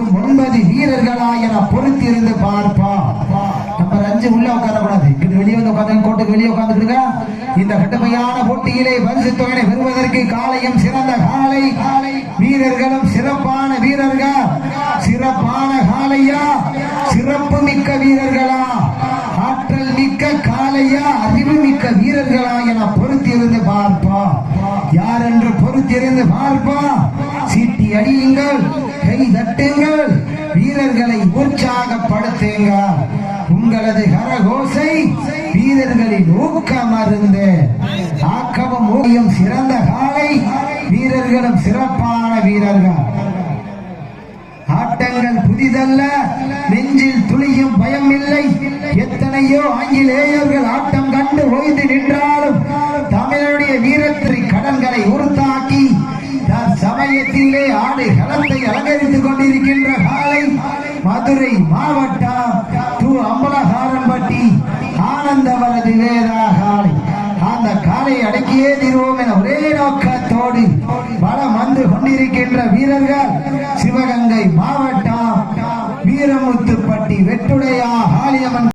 ஒன்பது வீரர்களா என பொறுத்திருந்து பார்ப்பா. நம்பர் அஞ்சு உள்ள உட்காரக்கூடாது. இங்கிட்டு வெளியே வந்து உட்காந்து கோட்டுக்கு வெளியே உட்காந்துருங்க இந்த கடுமையான போட்டியிலே பரிசு தொகையை பெறுவதற்கு காலையும் சிறந்த காலை. வீரர்களும் சிறப்பான வீரர்கள். சிறப்பான காலையா? சிறப்பு மிக்க வீரர்களா? ஆற்றல் மிக்க காலையா? அறிவு மிக்க வீரர்களா என பொறுத்திருந்து பார்ப்பா. யார் என்று பொறுத்திருந்து பார்ப்பா? சீட்டி அடியுங்கள் கை தட்டுங்கள் வீரர்களை உற்சாகப்படுத்துங்கள் உங்களது கரகோசை வீரர்களின் ஊக்கம் அருந்து ஆக்கமும் ஊதியம் சிறந்த காலை. வீரர்களும் சிறப்பான வீரர்கள். ஆட்டங்கள் புதிதல்ல. நெஞ்சில் துளியும் பயம் இல்லை. எத்தனையோ ஆங்கிலேயர்கள் ஆட்டம் கண்டு ஓய்ந்து நின்றால் தன் ஆடை களத்தை அலங்கரித்துக் கொண்டிருக்கின்ற காலை மதுரை மாவட்டம் து அம்பலகாரம்பட்டி ஆனந்தவரது வேதா காலை. அந்த காலை அடக்கியே தீர்வோம் என ஒரே நோக்கத்தோடு பலம் வந்து கொண்டிருக்கின்ற வீரர்கள் சிவகங்கை மாவட்டம்